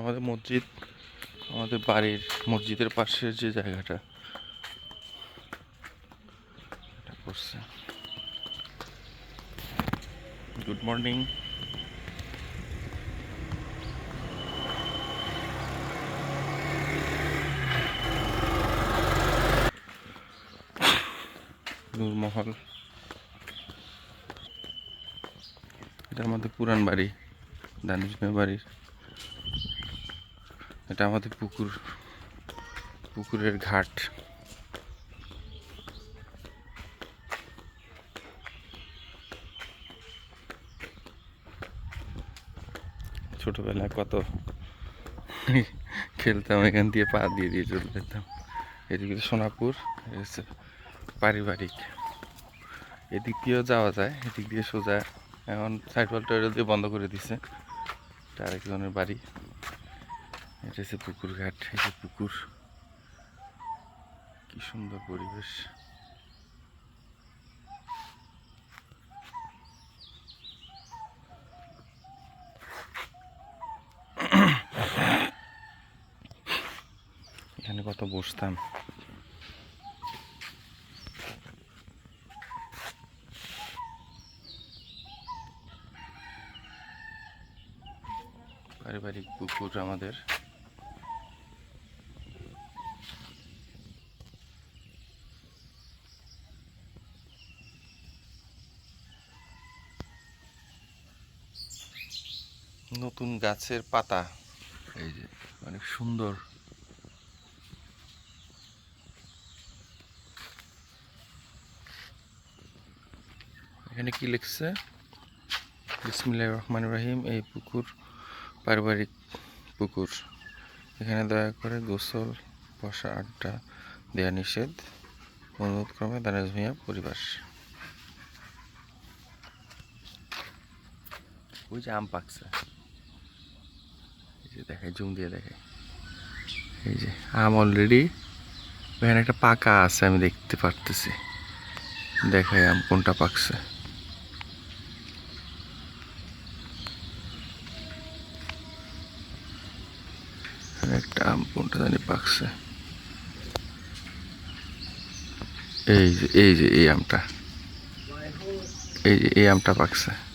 আমাদের মসজিদ, আমাদের বাড়ির মসজিদের পাশের যে জায়গাটা করছে। Good morning Nurmahal. এটা আমাদের পুরান বাড়ি, দানিশ বাড়ির। এটা আমাদের পুকুর, পুকুরের ঘাট। ছোটবেলায় কত খেলতাম, এখান দিয়ে পা দিয়ে দিয়ে চলে যেতাম। এদিকে সোনাপুর পারিবারিক। এদিক দিয়েও যাওয়া যায়, এদিক দিয়ে সোজা। এখন সাইড ওয়াল টয়লেট দিয়ে বন্ধ করে দিছে। আরেকজনের বাড়ি। এটা হচ্ছে পুকুর ঘাট, এই যে পুকুর। কি সুন্দর পরিবেশ। এখানে কত বসতাম। পারিবারিক পুকুর আমাদের। নতুন গাছের পাতা। এই যে, অনেক সুন্দর। এখানে কি লিখছে? বিসমিল্লাহ রহমান রহিম, এই পুকুর পারিবারিক পুকুর। এখানে দয়া করে গোসল, বসা, আড্ডা দেয়া নিষেধ। অনুরোধ ক্রমে দানেশ ভূঁইয়া পরিবার ওই যে আম পাকছে। যে জুম দিয়ে দেখায়। এই যে, আম অলরেডি এখানে একটা পাকা আছে, আমি দেখতে পারতেছি। দেখাই আম কোনটা পাকছে। একটা আম কোনটা জানি পাকছে। এই যে এই যে, এই আমটা। এই যে, এই আমটা পাকছে।